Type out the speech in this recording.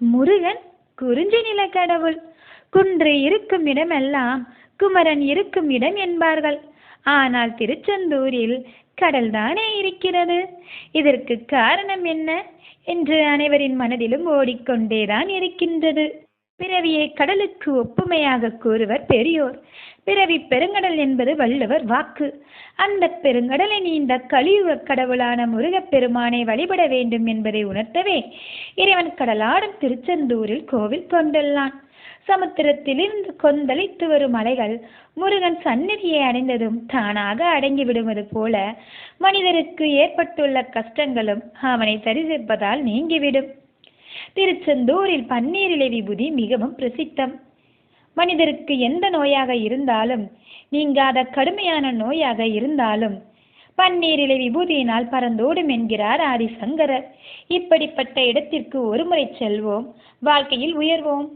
முருகன் குறிஞ்சி நில கடவுள். குன்று இருக்கும் இடமெல்லாம் குமரன் இருக்கும் இடம் என்பார்கள். ஆனால் திருச்செந்தூரில் கடல்தானே இருக்கிறது. இதற்கு காரணம் என்ன? என்று அனைவரின் மனதிலும் ஓடிக்கொண்டேதான் இருக்கின்றது. பிறவியை கடலுக்கு ஒப்புமையாக கூறுவர் பெரியோர். பிறவி பெருங்கடல் என்பது வள்ளுவர் வாக்கு. அந்த பெருங்கடலை நீண்ட கலியுக கடவுளான முருகப்பெருமானை வழிபட வேண்டும் என்பதை உணர்த்தவே இறைவன் கடலாடும் திருச்செந்தூரில் கோவில் கொண்டுள்ளான். சமுத்திரத்திலிருந்து கொந்தளித்து வரும் அலைகள் முருகன் சந்நிதியை அடைந்ததும் தானாக அடங்கி விடுவது போல மனிதருக்கு ஏற்பட்டுள்ள கஷ்டங்களும் அவனை தரிசிப்பதால் நீங்கிவிடும். திருச்செந்தூரில் பன்னீரிலை விபூதி மிகவும் பிரசித்தம். மனிதருக்கு எந்த நோயாக இருந்தாலும் நீங்காத கடுமையான நோயாக இருந்தாலும் பன்னீரிலை விபூதியினால் பறந்தோடும் என்கிறார் ஆதிசங்கரர். இப்படிப்பட்ட இடத்திற்கு ஒருமுறை செல்வோம் வாழ்க்கையில் உயர்வோம்.